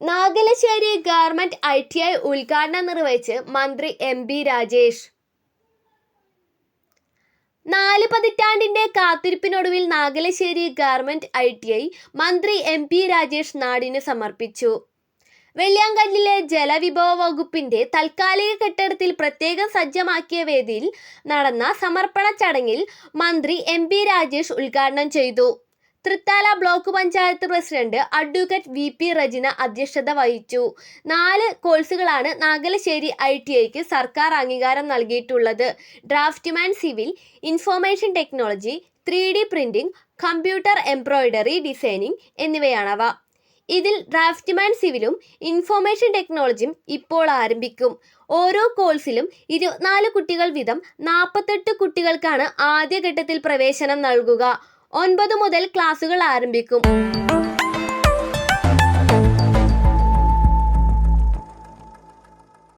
Nagalassery government I T I ഉദ്ഘാടനം നിർവഹിച്ച് മന്ത്രി എം ബി രാജേഷ്. നാല് പതിറ്റാണ്ടിന്റെ കാത്തിരിപ്പിനൊടുവിൽ Nagalassery government I T I മന്ത്രി എം പി രാജേഷ് നാടിന് സമർപ്പിച്ചു. വെള്ളിയാങ്കല്ലിലെ ജലവിഭവ വകുപ്പിന്റെ തൽക്കാലിക കെട്ടിടത്തിൽ പ്രത്യേകം സജ്ജമാക്കിയ വേദിയിൽ നടന്ന സമർപ്പണ ചടങ്ങിൽ മന്ത്രി എം പി രാജേഷ് ഉദ്ഘാടനം ചെയ്തു. Thrithala block panchayat president advocate V P Rejina അധ്യക്ഷത വഹിച്ചു. നാല് കോഴ്സുകളാണ് നാഗലശ്ശേരി ഐ ടി ഐക്ക് സർക്കാർ അംഗീകാരം നൽകിയിട്ടുള്ളത്. Draftsman civil information technology three D printing computer embroidery designing എന്നിവയാണവ. ഇതിൽ ഡ്രാഫ്റ്റ്മാൻ സിവിലും ഇൻഫോർമേഷൻ ടെക്നോളജിയും ഇപ്പോൾ ആരംഭിക്കും. ഓരോ കോഴ്സിലും ഇരുപത്തിനാല് കുട്ടികൾ വീതം നാൽപ്പത്തെട്ട് കുട്ടികൾക്കാണ് ആദ്യഘട്ടത്തിൽ പ്രവേശനം നൽകുക. ഒൻപത് മുതൽ ക്ലാസുകൾ ആരംഭിക്കും.